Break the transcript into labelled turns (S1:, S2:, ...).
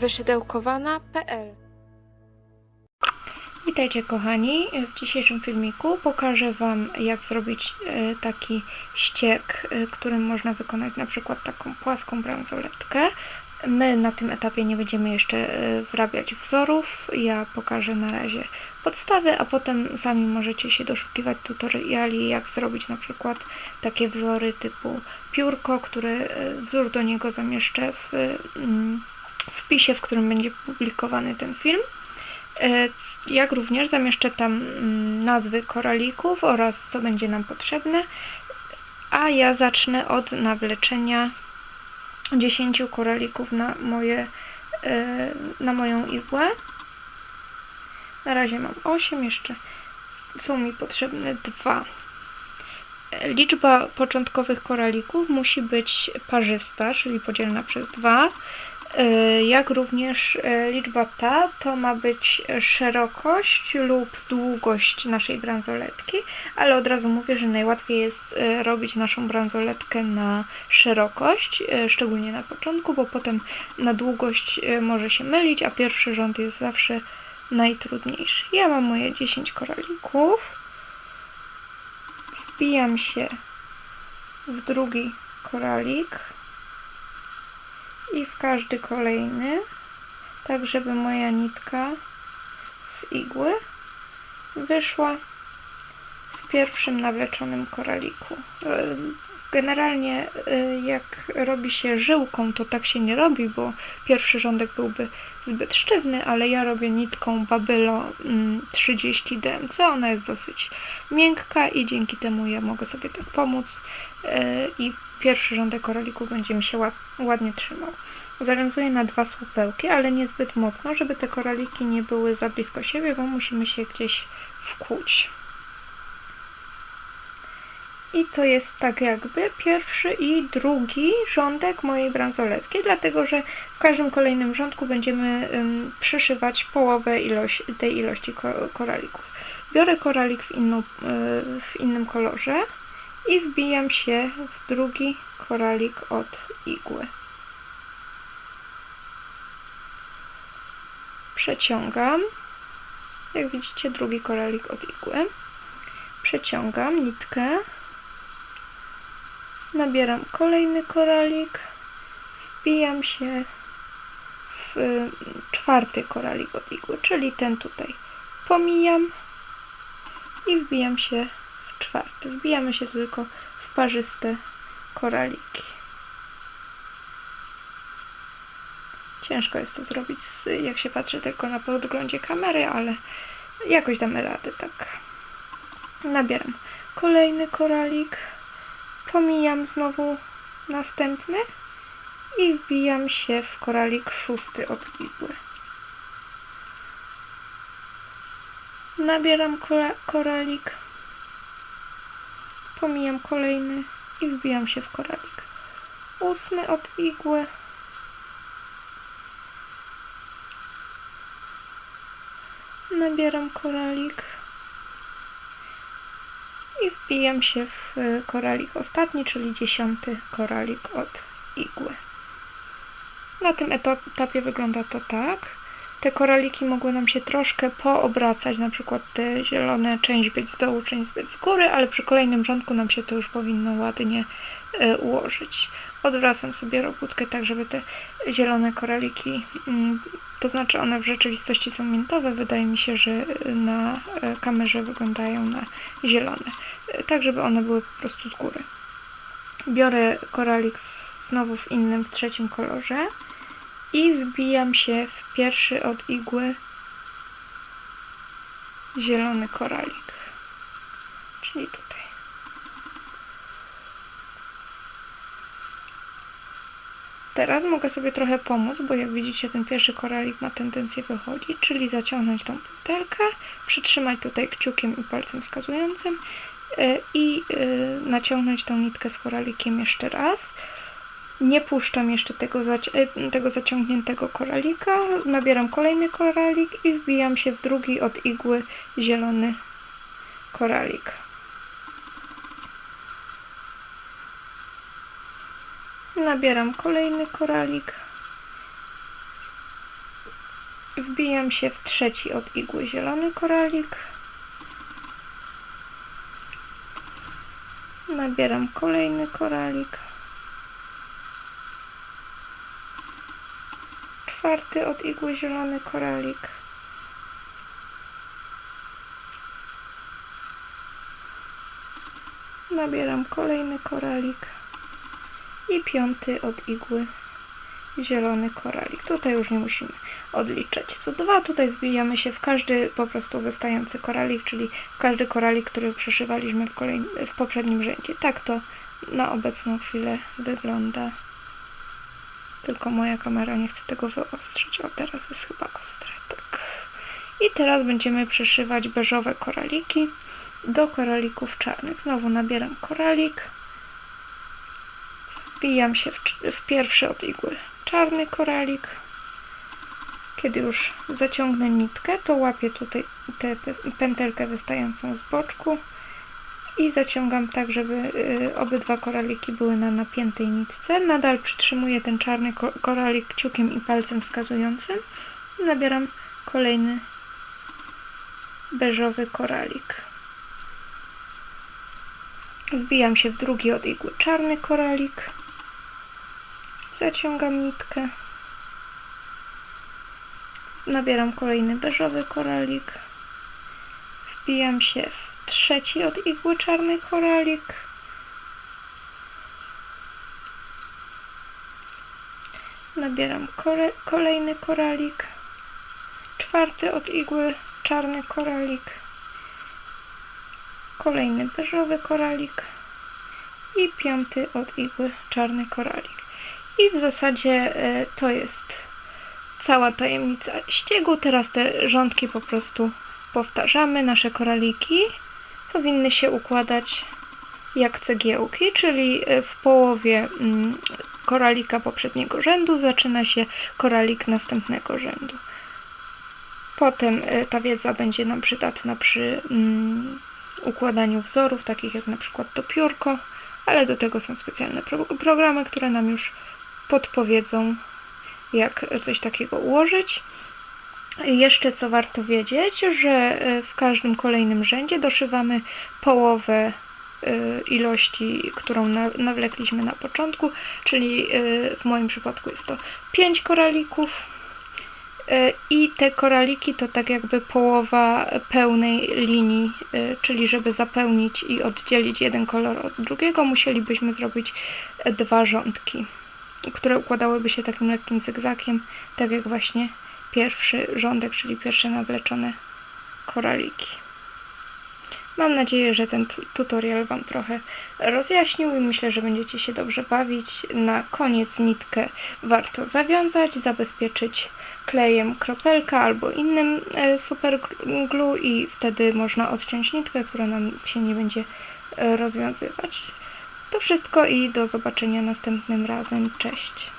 S1: wyszydełkowana.pl
S2: Witajcie kochani, w dzisiejszym filmiku pokażę Wam jak zrobić e, taki ściek, e, którym można wykonać na przykład taką płaską bransoletkę. My na tym etapie nie będziemy jeszcze e, wrabiać wzorów, ja pokażę na razie podstawy, a potem sami możecie się doszukiwać tutoriali jak zrobić na przykład takie wzory typu piórko, który wzór do niego zamieszczę w mm, wpisie, w którym będzie publikowany ten film. E, Jak również zamieszczę tam mm, nazwy koralików oraz co będzie nam potrzebne. A ja zacznę od nawleczenia 10 koralików na moje e, na moją igłę. Na razie mam 8, jeszcze są mi potrzebne dwa. E, Liczba początkowych koralików musi być parzysta, czyli podzielna przez 2. E, jak również e, liczba ta to ma być szerokość lub długość naszej bransoletki, ale od razu mówię, że najłatwiej jest e, robić naszą bransoletkę na szerokość, szczególnie na początku, bo potem na długość może się mylić, a pierwszy rząd jest zawsze najtrudniejszy. Ja mam moje 10 koralików. Wbijam się w drugi koralik i w każdy kolejny, tak żeby moja nitka z igły wyszła w pierwszym nawleczonym koraliku. E, Generalnie e, jak robi się żyłką, to tak się nie robi, bo pierwszy rządek byłby zbyt sztywny, ale ja robię nitką Babylo mm, 30 DMC. Ona jest dosyć miękka i dzięki temu ja mogę sobie tak pomóc e, i pierwszy rządek koralików będzie mi się ład, ładnie trzymał. Zawiązuję na dwa słupełki, ale nie zbyt mocno, żeby te koraliki nie były za blisko siebie, bo musimy się gdzieś wkłuć. I to jest tak jakby pierwszy i drugi rządek mojej bransoletki, dlatego że w każdym kolejnym rządku będziemy ym, przyszywać połowę tej ilości ko- koralików. Biorę koralik w, inną, y, w innym kolorze i wbijam się w drugi koralik od igły. Przeciągam. Jak widzicie, drugi koralik od igły. Przeciągam nitkę. Nabieram kolejny koralik. Wbijam się w y, czwarty koralik od igły, czyli ten tutaj. Pomijam i wbijam się czwarty. Wbijamy się tylko w parzyste koraliki. Ciężko jest to zrobić, jak się patrzy tylko na podglądzie kamery, ale jakoś damy radę, tak. Nabieram kolejny koralik, pomijam znowu następny i wbijam się w koralik szósty od igły. Nabieram koralik, pomijam kolejny i wbijam się w koralik ósmy od igły. Nabieram koralik i wbijam się w e, koralik ostatni, czyli dziesiąty koralik od igły. Na tym etapie wygląda to tak. Te koraliki mogły nam się troszkę poobracać, na przykład te zielone, część być z dołu, część być z góry, ale przy kolejnym rządku nam się to już powinno ładnie e, ułożyć. Odwracam sobie robótkę tak, żeby te zielone koraliki, mm, to znaczy one w rzeczywistości są miętowe, wydaje mi się, że e, na e, kamerze wyglądają na zielone, tak żeby one były po prostu z góry. Biorę koralik znowu w innym, w trzecim kolorze i wbijam się w pierwszy od igły zielony koralik, czyli tutaj. Teraz mogę sobie trochę pomóc, bo jak widzicie ten pierwszy koralik ma tendencję wychodzić, czyli zaciągnąć tą pętelkę, przytrzymać tutaj kciukiem i palcem wskazującym e, i e, naciągnąć tą nitkę z koralikiem jeszcze raz. Nie puszczam jeszcze tego, zaci- e, tego zaciągniętego koralika, nabieram kolejny koralik i wbijam się w drugi od igły zielony koralik. Nabieram kolejny koralik Wbijam się w trzeci od igły zielony koralik. Nabieram kolejny koralik. Czwarty od igły zielony koralik. Nabieram kolejny koralik. I piąty od igły zielony koralik. Tutaj już nie musimy odliczać co dwa. Tutaj wbijamy się w każdy po prostu wystający koralik, czyli w każdy koralik, który przyszywaliśmy w, w poprzednim rzędzie. Tak to na obecną chwilę wygląda. Tylko moja kamera nie chce tego wyostrzyć. O, teraz jest chyba ostre. Tak. I teraz będziemy przyszywać beżowe koraliki do koralików czarnych. Znowu nabieram koralik. Wbijam się w, w pierwszy od igły czarny koralik. Kiedy już zaciągnę nitkę, to łapię tutaj tę pętelkę wystającą z boczku i zaciągam tak, żeby y, obydwa koraliki były na napiętej nitce. Nadal przytrzymuję ten czarny ko- koralik kciukiem i palcem wskazującym. Nabieram kolejny beżowy koralik. Wbijam się w drugi od igły czarny koralik. Zaciągam nitkę. Nabieram kolejny beżowy koralik. Wbijam się w trzeci od igły czarny koralik. Nabieram kole, kolejny koralik. Czwarty od igły czarny koralik. Kolejny beżowy koralik. I piąty od igły czarny koralik. I w zasadzie e, to jest cała tajemnica ściegu. Teraz te rządki po prostu powtarzamy. Nasze koraliki powinny się układać jak cegiełki, czyli e, w połowie mm, koralika poprzedniego rzędu zaczyna się koralik następnego rzędu. Potem e, ta wiedza będzie nam przydatna przy mm, układaniu wzorów, takich jak na przykład to piórko, ale do tego są specjalne pro programy, które nam już podpowiedzą, jak coś takiego ułożyć. Jeszcze co warto wiedzieć, że e, w każdym kolejnym rzędzie doszywamy połowę e, ilości, którą na- nawlekliśmy na początku, czyli e, w moim przypadku jest to 5 koralików. I te koraliki to tak jakby połowa pełnej linii, czyli żeby zapełnić i oddzielić jeden kolor od drugiego, musielibyśmy zrobić dwa rządki które układałyby się takim lekkim zygzakiem, tak jak właśnie pierwszy rządek, czyli pierwsze nawleczone koraliki. Mam nadzieję, że ten tu- tutorial Wam trochę rozjaśnił i myślę, że będziecie się dobrze bawić. Na koniec nitkę warto zawiązać, zabezpieczyć klejem kropelka albo innym e, super glue i wtedy można odciąć nitkę, która nam się nie będzie e, rozwiązywać. To wszystko i do zobaczenia następnym razem. Cześć.